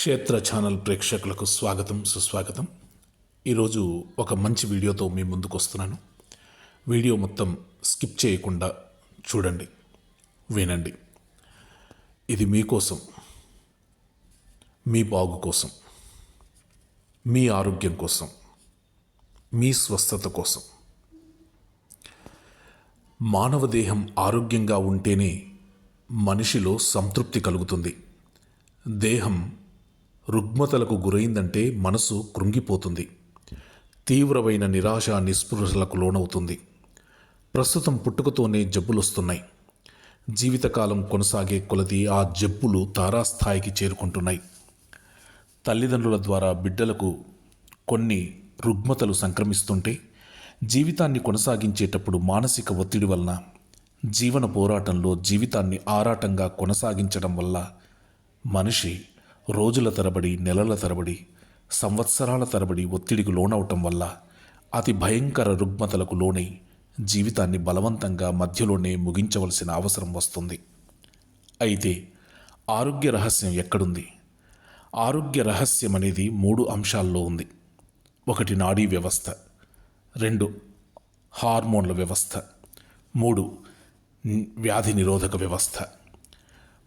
క్షేత్ర ఛానల్ ప్రేక్షకులకు స్వాగతం సుస్వాగతం. ఈరోజు ఒక మంచి వీడియోతో మీ ముందుకు వస్తున్నాను వీడియో మొత్తం స్కిప్ చేయకుండా చూడండి వినండి. ఇది మీకోసం మీ బాగు కోసం మీ ఆరోగ్యం కోసం మీ స్వస్థత కోసం. మానవ దేహం ఆరోగ్యంగా ఉంటేనే మనిషిలో సంతృప్తి కలుగుతుంది. దేహం రుగ్మతలకు గురైందంటే మనసు కృంగిపోతుంది. తీవ్రమైన నిరాశ నిస్పృహలకు లోనవుతుంది. ప్రస్తుతం పుట్టుకతోనే జబ్బులొస్తున్నాయి. జీవితకాలం కొనసాగే కొలది ఆ జబ్బులు తారాస్థాయికి చేరుకుంటున్నాయి. తల్లిదండ్రుల ద్వారా బిడ్డలకు కొన్ని రుగ్మతలు సంక్రమిస్తుంటే జీవితాన్ని కొనసాగించేటప్పుడు మానసిక ఒత్తిడి వలన జీవన పోరాటంలో జీవితాన్ని ఆరాటంగా కొనసాగించడం వల్ల మనిషి రోజుల తరబడి నెలల తరబడి సంవత్సరాల తరబడి ఒత్తిడికి లోనవటం వల్ల అతి భయంకర రుగ్మతలకు లోనై జీవితాన్ని బలవంతంగా మధ్యలోనే ముగించవలసిన అవసరం వస్తుంది. అయితే ఆరోగ్య రహస్యం ఎక్కడుంది? ఆరోగ్య రహస్యం అనేది మూడు అంశాల్లో ఉంది. ఒకటి నాడీ వ్యవస్థ రెండు హార్మోన్ల వ్యవస్థ మూడు వ్యాధి నిరోధక వ్యవస్థ.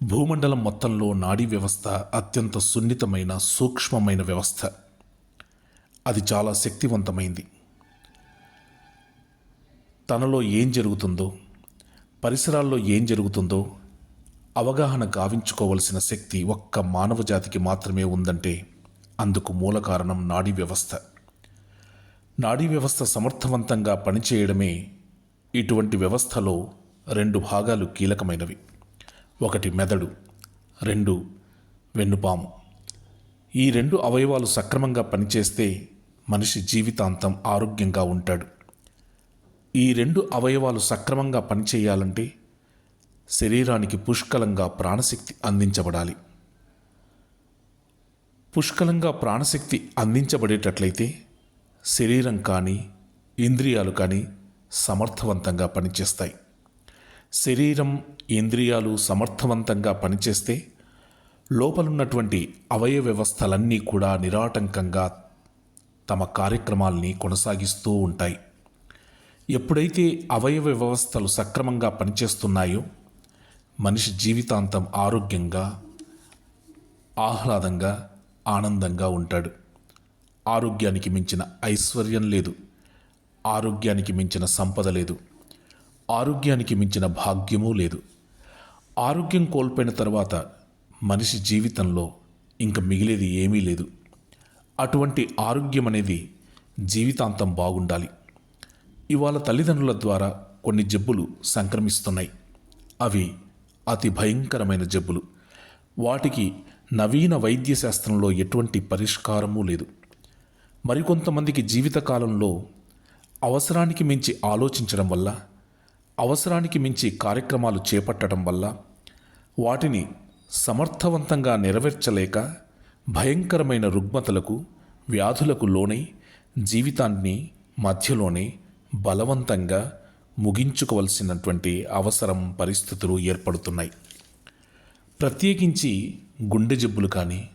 భూమండలం మొత్తంలో నాడీ వ్యవస్థ అత్యంత సున్నితమైన సూక్ష్మమైన వ్యవస్థ. అది చాలా శక్తివంతమైంది. తనలో ఏం జరుగుతుందో పరిసరాల్లో ఏం జరుగుతుందో అవగాహన గావించుకోవలసిన శక్తి ఒక్క మానవ జాతికి మాత్రమే ఉందంటే అందుకు మూల కారణం నాడీ వ్యవస్థ. నాడీ వ్యవస్థ సమర్థవంతంగా పనిచేయడమే ఇటువంటి వ్యవస్థలో రెండు భాగాలు కీలకమైనవి. ఒకటి మెదడు రెండు వెన్నుపాము. ఈ రెండు అవయవాలు సక్రమంగా పనిచేస్తే మనిషి జీవితాంతం ఆరోగ్యంగా ఉంటాడు. ఈ రెండు అవయవాలు సక్రమంగా పనిచేయాలంటే శరీరానికి పుష్కలంగా ప్రాణశక్తి అందించబడాలి. పుష్కలంగా ప్రాణశక్తి అందించబడేటట్లయితే శరీరం కానీ ఇంద్రియాలు కానీ సమర్థవంతంగా పనిచేస్తాయి. శరీరం ఇంద్రియాలు సమర్థవంతంగా పనిచేస్తే లోపలున్నటువంటి అవయవ వ్యవస్థలన్నీ కూడా నిరాటంకంగా తమ కార్యక్రమాల్ని కొనసాగిస్తూ ఉంటాయి. ఎప్పుడైతే అవయవ వ్యవస్థలు సక్రమంగా పనిచేస్తున్నాయో మనిషి జీవితాంతం ఆరోగ్యంగా ఆహ్లాదంగా ఆనందంగా ఉంటాడు. ఆరోగ్యానికి మించిన ఐశ్వర్యం లేదు. ఆరోగ్యానికి మించిన సంపద లేదు. ఆరోగ్యానికి మించిన భాగ్యమూ లేదు. ఆరోగ్యం కోల్పోయిన తర్వాత మనిషి జీవితంలో ఇంక మిగిలేది ఏమీ లేదు. అటువంటి ఆరోగ్యం అనేది జీవితాంతం బాగుండాలి. ఇవాళ తల్లిదండ్రుల ద్వారా కొన్ని జబ్బులు సంక్రమిస్తున్నాయి. అవి అతి భయంకరమైన జబ్బులు. వాటికి నవీన వైద్య శాస్త్రంలో ఎటువంటి పరిష్కారమూ లేదు. మరికొంతమందికి జీవితకాలంలో అవసరానికి మించి ఆలోచించడం వల్ల అవసరానికి మించి కార్యక్రమాలు చేపట్టడం వల్ల వాటిని సమర్థవంతంగా నెరవేర్చలేక భయంకరమైన రుగ్మతలకు వ్యాధులకు లోనై జీవితాన్ని మధ్యలోనే బలవంతంగా ముగించుకోవలసినటువంటి అవసరం పరిస్థితులు ఏర్పడుతున్నాయి. ప్రత్యేకించి గుండె జబ్బులు కానీ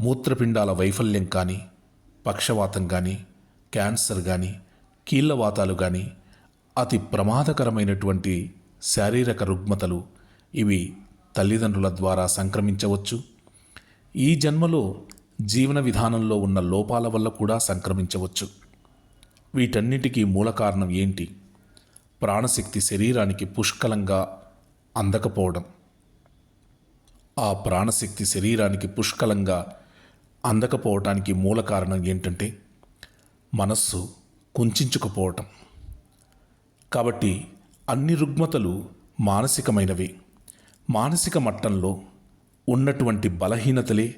మూత్రపిండాల వైఫల్యం కానీ పక్షవాతం కానీ క్యాన్సర్ కానీ కీళ్ళవాతాలు కానీ అతి ప్రమాదకరమైనటువంటి శారీరక రుగ్మతలు ఇవి తల్లిదండ్రుల ద్వారా సంక్రమించవచ్చు. ఈ జన్మలో జీవన విధానంలో ఉన్న లోపాల వల్ల కూడా సంక్రమించవచ్చు. వీటన్నిటికీ మూల కారణం ఏంటి? ప్రాణశక్తి శరీరానికి పుష్కలంగా అందకపోవడం. ఆ ప్రాణశక్తి శరీరానికి పుష్కలంగా అందకపోవటానికి మూల కారణం ఏంటంటే మనస్సు కుంచుకుపోవటం కాబట్టి అన్ని రుగ్మతలు మానసికమైనవి. మానసిక మట్టంలో ఉన్నటువంటి బలహీనతలే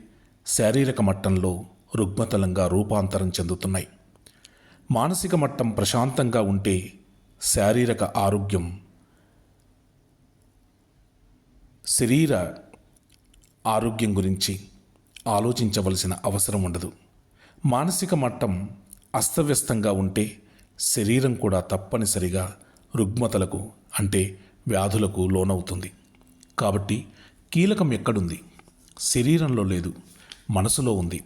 శారీరక మట్టంలో రుగ్మతలంగా రూపాంతరం చెందుతున్నాయి. మానసిక మట్టం ప్రశాంతంగా ఉంటే శారీరక ఆరోగ్యం శరీర ఆరోగ్యం గురించి ఆలోచించవలసిన అవసరం ఉండదు. మానసిక మట్టం అస్తవ్యస్తంగా ఉంటే శరీరం కూడా తప్పనిసరిగా రుగ్మతలకు అంటే వ్యాధులకు లోనవుతుంది. కాబట్టి కీలకం ఎక్కడుంది? శరీరంలో లేదు మనసులో ఉంది.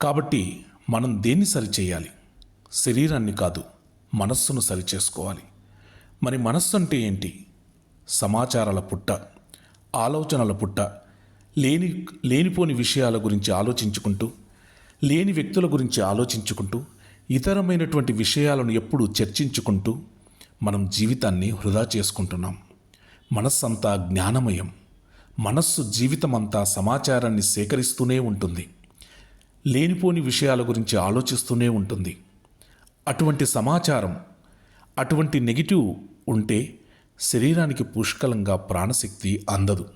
కాబట్టి మనం దేన్ని సరిచేయాలి? శరీరాన్ని కాదు మనస్సును సరిచేసుకోవాలి. మరి మనస్సు అంటే ఏంటి? సమాచారాల పుట్ట ఆలోచనల పుట్ట లేని లేనిపోని విషయాల గురించి ఆలోచించుకుంటూ లేని వ్యక్తుల గురించి ఆలోచించుకుంటూ ఇతరమైనటువంటి విషయాలను ఎప్పుడూ చర్చించుకుంటూ మనం జీవితాన్ని వృధా చేసుకుంటున్నాం. మనస్సంతా జ్ఞానమయం. మనస్సు జీవితమంతా సమాచారాన్ని సేకరిస్తూనే ఉంటుంది. లేనిపోని విషయాల గురించి ఆలోచిస్తూనే ఉంటుంది. అటువంటి సమాచారం అటువంటి నెగిటివ్ ఉంటే శరీరానికి పుష్కలంగా ప్రాణశక్తి అందదు.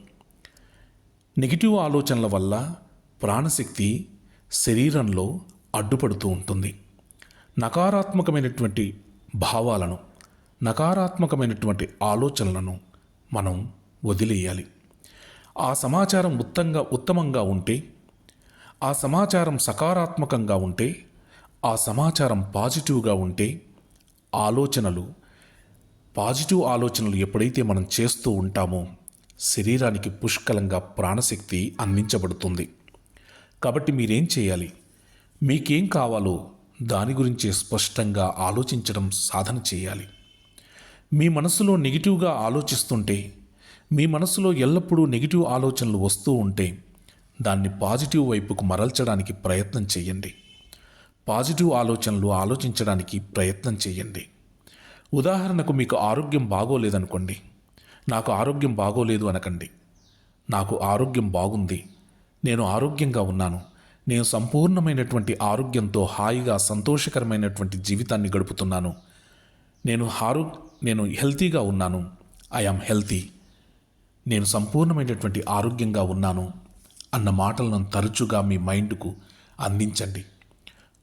నెగిటివ్ ఆలోచనల వల్ల ప్రాణశక్తి శరీరంలో అడ్డుపడుతూ ఉంటుంది. నకారాత్మకమైనటువంటి భావాలను నకారాత్మకమైనటువంటి ఆలోచనలను మనం వదిలేయాలి. ఆ సమాచారం ఉత్తంగా ఉత్తమంగా ఉంటే ఆ సమాచారం సకారాత్మకంగా ఉంటే ఆ సమాచారం పాజిటివ్గా ఉంటే ఆలోచనలు పాజిటివ్ ఆలోచనలు ఎప్పుడైతే మనం చేస్తూ ఉంటామో శరీరానికి పుష్కలంగా ప్రాణశక్తి అందించబడుతుంది. కాబట్టి మీరేం చేయాలి? మీకేం కావాలో దాని గురించి స్పష్టంగా ఆలోచించడం సాధన చేయాలి. మీ మనసులో నెగిటివ్గా ఆలోచిస్తుంటే మీ మనసులో ఎల్లప్పుడూ నెగిటివ్ ఆలోచనలు వస్తూ ఉంటే దాన్ని పాజిటివ్ వైపుకు మరల్చడానికి ప్రయత్నం చేయండి. పాజిటివ్ ఆలోచనలు ఆలోచించడానికి ప్రయత్నం చేయండి. ఉదాహరణకు మీకు ఆరోగ్యం బాగోలేదనుకోండి. నాకు ఆరోగ్యం బాగోలేదు అనకండి. నాకు ఆరోగ్యం బాగుంది. నేను ఆరోగ్యంగా ఉన్నాను. నేను సంపూర్ణమైనటువంటి ఆరోగ్యంతో హాయిగా సంతోషకరమైనటువంటి జీవితాన్ని గడుపుతున్నాను. నేను ఆరో నేను హెల్తీగా ఉన్నాను. ఐ హెల్తీ నేను సంపూర్ణమైనటువంటి ఆరోగ్యంగా ఉన్నాను అన్న మాటలను తరచుగా మీ మైండ్కు అందించండి.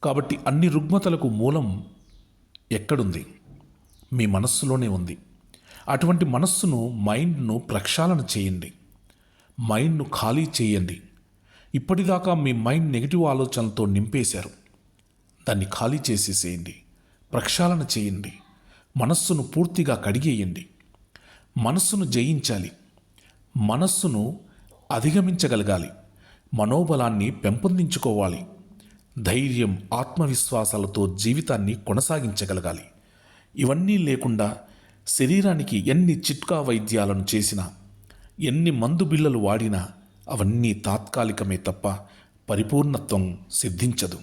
కాబట్టి అన్ని రుగ్మతలకు మూలం ఎక్కడుంది? మీ మనస్సులోనే ఉంది. అటువంటి మనస్సును మైండ్ను ప్రక్షాళన చేయండి. మైండ్ను ఖాళీ చేయండి. ఇప్పటిదాకా మీ మైండ్ నెగిటివ్ ఆలోచనలతో నింపేశారు. దాన్ని ఖాళీ చేసేసేయండి. ప్రక్షాళన చేయండి. మనస్సును పూర్తిగా కడిగేయండి. మనస్సును జయించాలి. మనస్సును అధిగమించగలగాలి. మనోబలాన్ని పెంపొందించుకోవాలి. ధైర్యం ఆత్మవిశ్వాసాలతో జీవితాన్ని కొనసాగించగలగాలి. ఇవన్నీ లేకుండా శరీరానికి ఎన్ని చిట్కా వైద్యాలను చేసినా ఎన్ని మందు బిళ్ళలు వాడినా అవన్నీ తాత్కాలికమే తప్ప పరిపూర్ణత్వం సిద్ధించదు.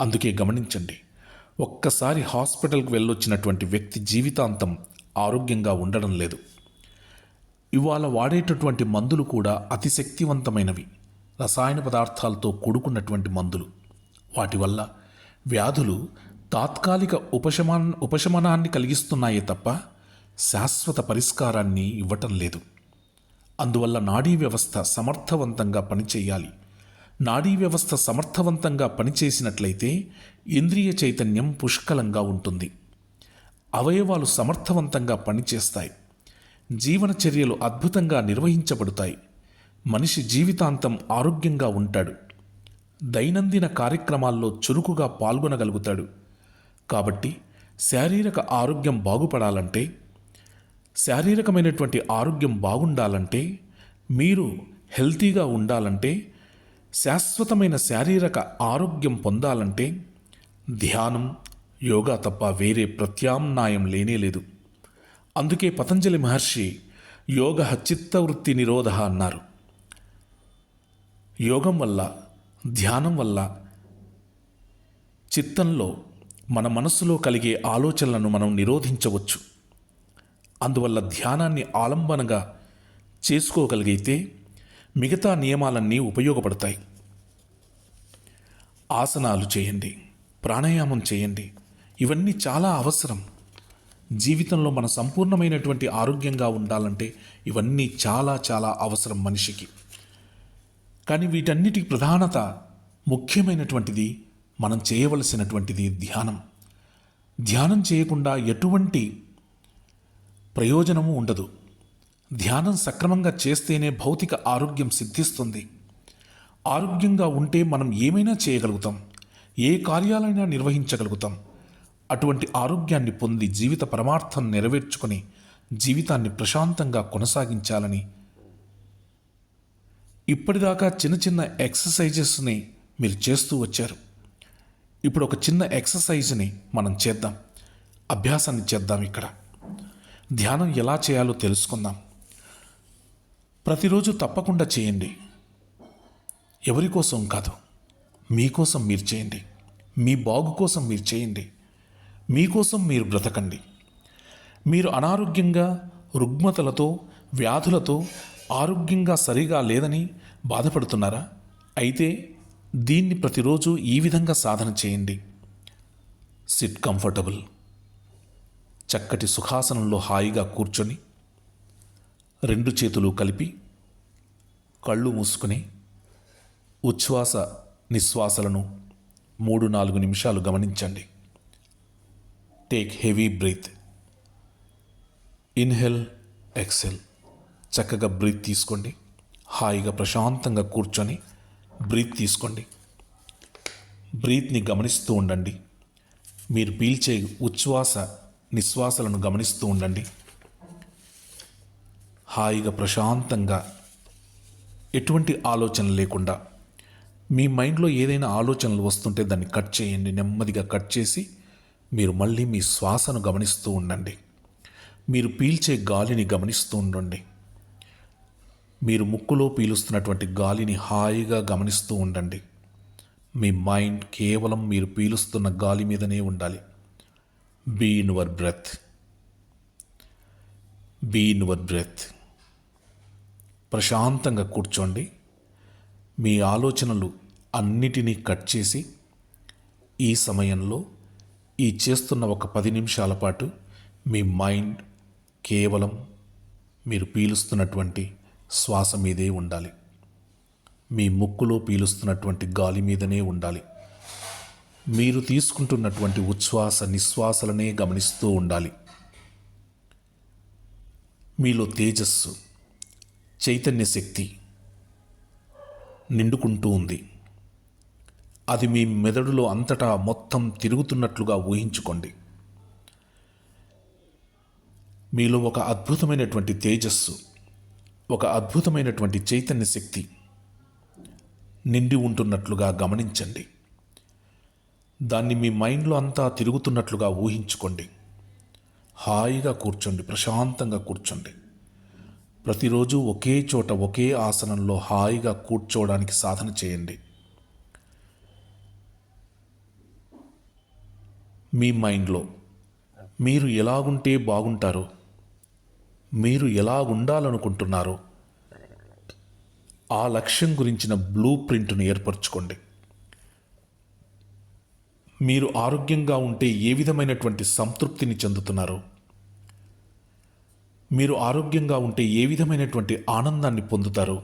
అందుకే గమనించండి ఒక్కసారి హాస్పిటల్కి వెళ్ళొచ్చినటువంటి వ్యక్తి జీవితాంతం ఆరోగ్యంగా ఉండడం లేదు. ఇవాళ వాడేటటువంటి మందులు కూడా అతి శక్తివంతమైనవి రసాయన పదార్థాలతో కూడుకున్నటువంటి మందులు. వాటి వల్ల వ్యాధులు తాత్కాలిక ఉపశమన ఉపశమనాన్ని కలిగిస్తున్నాయే తప్ప శాశ్వత పరిష్కారాన్ని ఇవ్వటం లేదు. అందువల్ల నాడీ వ్యవస్థ సమర్థవంతంగా పనిచేయాలి. నాడీ వ్యవస్థ సమర్థవంతంగా పనిచేసినట్లయితే ఇంద్రియ చైతన్యం పుష్కలంగా ఉంటుంది. అవయవాలు సమర్థవంతంగా పనిచేస్తాయి. జీవన చర్యలు అద్భుతంగా నిర్వహించబడతాయి. మనిషి జీవితాంతం ఆరోగ్యంగా ఉంటాడు. దైనందిన కార్యక్రమాల్లో చురుకుగా పాల్గొనగలుగుతాడు. కాబట్టి శారీరక ఆరోగ్యం బాగుపడాలంటే శారీరకమైనటువంటి ఆరోగ్యం బాగుండాలంటే మీరు హెల్తీగా ఉండాలంటే శాశ్వతమైన శారీరక ఆరోగ్యం పొందాలంటే ధ్యానం యోగా తప్ప వేరే ప్రత్యామ్నాయం లేనేలేదు అందుకే పతంజలి మహర్షి యోగ చిత్తవృత్తి నిరోధ అన్నారు. యోగం వల్ల ధ్యానం వల్ల చిత్తంలో మన మనస్సులో కలిగే ఆలోచనలను మనం నిరోధించవచ్చు. అందువల్ల ధ్యానాన్ని ఆలంబనగా చేసుకోగలిగితే మిగతా నియమాలన్నీ ఉపయోగపడతాయి. ఆసనాలు చేయండి. ప్రాణాయామం చేయండి. ఇవన్నీ చాలా అవసరం. జీవితంలో మన సంపూర్ణమైనటువంటి ఆరోగ్యంగా ఉండాలంటే ఇవన్నీ చాలా చాలా అవసరం మనిషికి. కానీ వీటన్నిటి ప్రధానత ముఖ్యమైనటువంటిది మనం చేయవలసినటువంటిది ధ్యానం. ధ్యానం చేయకుండా ఎటువంటి ప్రయోజనము ఉండదు. ధ్యానం సక్రమంగా చేస్తేనే భౌతిక ఆరోగ్యం సిద్ధిస్తుంది. ఆరోగ్యంగా ఉంటే మనం ఏమైనా చేయగలుగుతాం. ఏ కార్యాలైనా నిర్వహించగలుగుతాం. అటువంటి ఆరోగ్యాన్ని పొంది జీవిత పరమార్థం నెరవేర్చుకొని జీవితాన్ని ప్రశాంతంగా కొనసాగించాలని. ఇప్పటిదాకా చిన్న చిన్న ఎక్సర్సైజెస్ని మీరు చేస్తూ వచ్చారు. ఇప్పుడు ఒక చిన్న ఎక్సర్సైజ్ని మనం చేద్దాం. అభ్యాసాన్ని చేద్దాం ఇక్కడ. ధ్యానం ఎలా చేయాలో తెలుసుకుందాం. ప్రతిరోజు తప్పకుండా చేయండి. ఎవరి కోసం కాదు మీకోసం మీరు చేయండి. మీ బాగు కోసం మీరు చేయండి. మీకోసం మీరు బ్రతకండి. మీరు అనారోగ్యంగా రుగ్మతలతో వ్యాధులతో ఆరోగ్యంగా సరిగా లేదని బాధపడుతున్నారా? అయితే దీన్ని ప్రతిరోజు ఈ విధంగా సాధన చేయండి. Sit comfortable. చక్కటి సుఖాసనంలో హాయిగా కూర్చొని రెండు చేతులు కలిపి కళ్ళు మూసుకుని ఉచ్ఛ్వాస నిశ్వాసలను మూడు నాలుగు నిమిషాలు గమనించండి. Take heavy breath inhale exhale చక్కగా బ్రీత్ తీసుకోండి. హాయిగా ప్రశాంతంగా కూర్చొని బ్రీత్ తీసుకోండి. బ్రీత్ని గమనిస్తూ ఉండండి. మీరు పీల్చే ఉచ్ఛ్వాస నిశ్వాసలను గమనిస్తూ ఉండండి. హాయిగా ప్రశాంతంగా ఎటువంటి ఆలోచన లేకుండా మీ మైండ్లో ఏదైనా ఆలోచనలు వస్తుంటే దాన్ని కట్ చేయండి నెమ్మదిగా కట్ చేసి మీరు మళ్ళీ మీ శ్వాసను గమనిస్తూ ఉండండి. మీరు పీల్చే గాలిని గమనిస్తూ ఉండండి. మీరు ముక్కులో పీలుస్తున్నటువంటి గాలిని హాయిగా గమనిస్తూ ఉండండి. మీ మైండ్ కేవలం మీరు పీలుస్తున్న గాలి మీదనే ఉండాలి. Be in your breath be in your breath ప్రశాంతంగా కూర్చోండి. మీ ఆలోచనలు అన్నిటినీ కట్ చేసి ఈ సమయంలో ఈ చేస్తున్న ఒక పది నిమిషాల పాటు మీ మైండ్ కేవలం మీరు పీలుస్తున్నటువంటి శ్వాస మీదే ఉండాలి. మీ ముక్కులో పీలుస్తున్నటువంటి గాలి మీదనే ఉండాలి. మీరు తీసుకుంటున్నటువంటి ఉచ్ఛ్వాస నిశ్వాసలనే గమనిస్తూ ఉండాలి. మీలో తేజస్సు చైతన్య శక్తి నిండుకుంటూ ఉంది. అది మీ మెదడులో అంతటా మొత్తం తిరుగుతున్నట్లుగా ఊహించుకోండి. మీలో ఒక అద్భుతమైనటువంటి తేజస్సు ఒక అద్భుతమైనటువంటి చైతన్య శక్తి నిండి ఉంటున్నట్లుగా గమనించండి. దాన్ని మీ మైండ్లో అంతా తిరుగుతున్నట్లుగా ఊహించుకోండి. హాయిగా కూర్చోండి ప్రశాంతంగా కూర్చోండి. ప్రతిరోజు ఒకే చోట ఒకే ఆసనంలో హాయిగా కూర్చోవడానికి సాధన చేయండి. మీ మైండ్లో మీరు ఎలాగుంటే బాగుంటారు మీరు ఎలా ఉండాలనుకుంటున్నారో ఆ లక్ష్యం గురించిన బ్లూ ప్రింట్ను ఏర్పరచుకోండి. మీరు ఆరోగ్యంగా ఉంటే ఏ విధమైనటువంటి సంతృప్తిని చెందుతున్నారో మీరు ఆరోగ్యంగా ఉంటే ఏ విధమైనటువంటి ఆనందాన్ని పొందుతారో?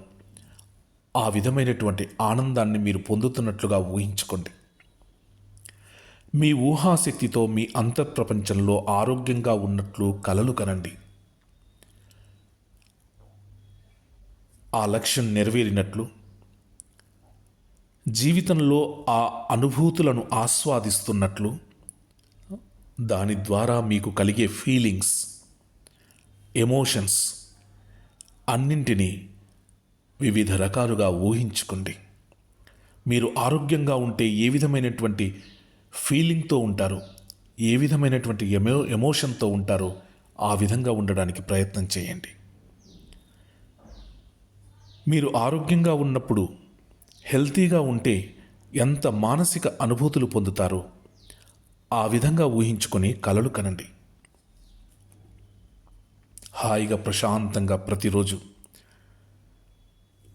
ఆ విధమైనటువంటి ఆనందాన్ని మీరు పొందుతున్నట్లుగా ఊహించుకోండి. మీ ఊహాశక్తితో మీ అంతఃప్రపంచంలో ఆరోగ్యంగా ఉన్నట్లు కలలు కనండి. ఆ లక్ష్యం నెరవేరినట్లు జీవితంలో ఆ అనుభూతులను ఆస్వాదిస్తున్నట్లు దాని ద్వారా మీకు కలిగే ఫీలింగ్స్ ఎమోషన్స్ అన్నింటినీ వివిధ రకాలుగా ఊహించుకోండి. మీరు ఆరోగ్యంగా ఉంటే ఏ విధమైనటువంటి ఫీలింగ్తో ఉంటారు ఏ విధమైనటువంటి ఎమో ఎమోషన్తో ఉంటారో ఆ విధంగా ఉండడానికి ప్రయత్నం చేయండి. మీరు ఆరోగ్యంగా ఉన్నప్పుడు హెల్తీగా ఉంటే ఎంత మానసిక అనుభూతులు పొందుతారో ఆ విధంగా ఊహించుకొని కలలు కనండి. హాయిగా ప్రశాంతంగా ప్రతిరోజు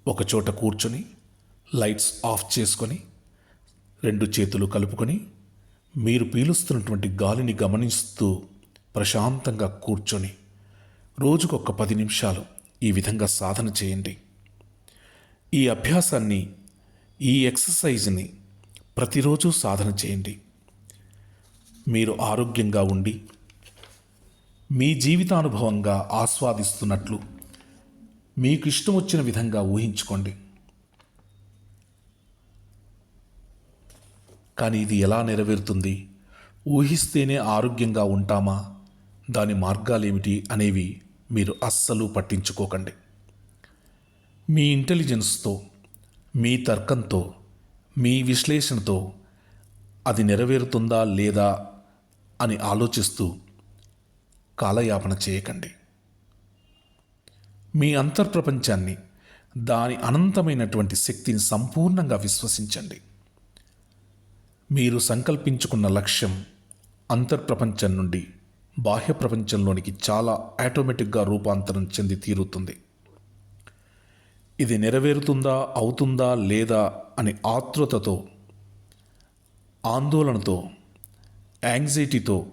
ఒకచోట కూర్చొని లైట్స్ ఆఫ్ చేసుకొని రెండు చేతులు కలుపుకొని మీరు పీలుస్తున్నటువంటి గాలిని గమనిస్తూ ప్రశాంతంగా కూర్చొని రోజుకొక పది నిమిషాలు ఈ విధంగా సాధన చేయండి. ఈ అభ్యాసాన్ని ఈ ఎక్సర్సైజ్ని ప్రతిరోజు సాధన చేయండి. మీరు ఆరోగ్యంగా ఉండి మీ జీవితానుభవంగా ఆస్వాదిస్తున్నట్లు. మీకు ఇష్టం వచ్చిన విధంగా ఊహించుకోండి. కానీ ఇది ఎలా నెరవేరుతుంది? ఊహిస్తేనే ఆరోగ్యంగా ఉంటామా? దాని మార్గాలేమిటి అనేవి మీరు అస్సలు పట్టించుకోకండి. మీ ఇంటెలిజెన్స్తో మీ తర్కంతో మీ విశ్లేషణతో అది నెరవేరుతుందా లేదా అని ఆలోచిస్తూ కాలయాపన చేయకండి. మీ అంతర్ప్రపంచాన్ని దాని అనంతమైనటువంటి శక్తిని సంపూర్ణంగా విశ్వసించండి. మీరు సంకల్పించుకున్న లక్ష్యం అంతర్ప్రపంచం నుండి బాహ్య ప్రపంచంలోనికి చాలా ఆటోమేటిక్గా రూపాంతరం చెంది తీరుతుంది. ఇది నెరవేరుతుందా అవుతుందా లేదా అని ఆతృతతో ఆందోళనతో యాంగ్జైటీతో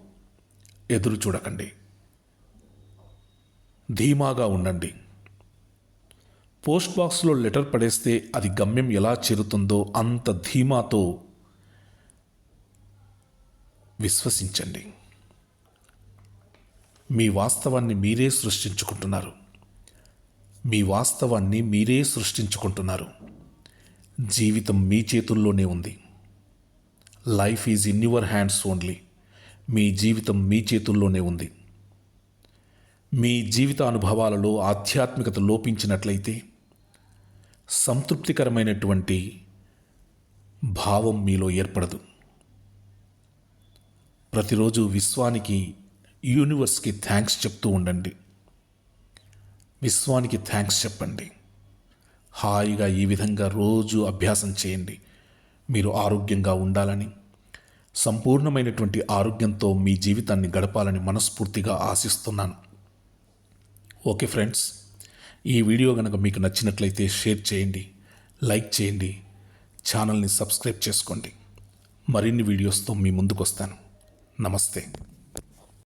ఎదురు చూడకండి ధీమాగా ఉండండి. పోస్ట్ బాక్స్లో లెటర్ పడేస్తే అది గమ్యం ఎలా చేరుతుందో అంత ధీమాతో విశ్వసించండి. మీ వాస్తవాన్ని మీరే సృష్టించుకుంటున్నారు. మీ వాస్తవాన్ని మీరే సృష్టించుకుంటున్నారు. జీవితం మీ చేతుల్లోనే ఉంది. Life is in your hands only మీ జీవితం మీ చేతుల్లోనే ఉంది. మీ జీవిత అనుభవాలలో ఆధ్యాత్మికత లోపించినట్లయితే సంతృప్తికరమైనటువంటి భావం మీలో ఏర్పడదు. ప్రతిరోజు విశ్వానికి యూనివర్స్కి థ్యాంక్స్ చెప్తూ ఉండండి. విశ్వానికి థ్యాంక్స్ చెప్పండి. హాయిగా ఈ విధంగా రోజు అభ్యాసం చేయండి. మీరు ఆరోగ్యంగా ఉండాలని సంపూర్ణమైనటువంటి ఆరోగ్యంతో మీ జీవితాన్ని గడపాలని మనస్ఫూర్తిగా ఆశిస్తున్నాను. ఓకే ఫ్రెండ్స్ ఈ వీడియో కనుక మీకు నచ్చినట్లయితే షేర్ చేయండి లైక్ చేయండి ఛానల్ని సబ్స్క్రైబ్ చేసుకోండి. మరిన్ని వీడియోస్తో మీ ముందుకు వస్తాను నమస్తే.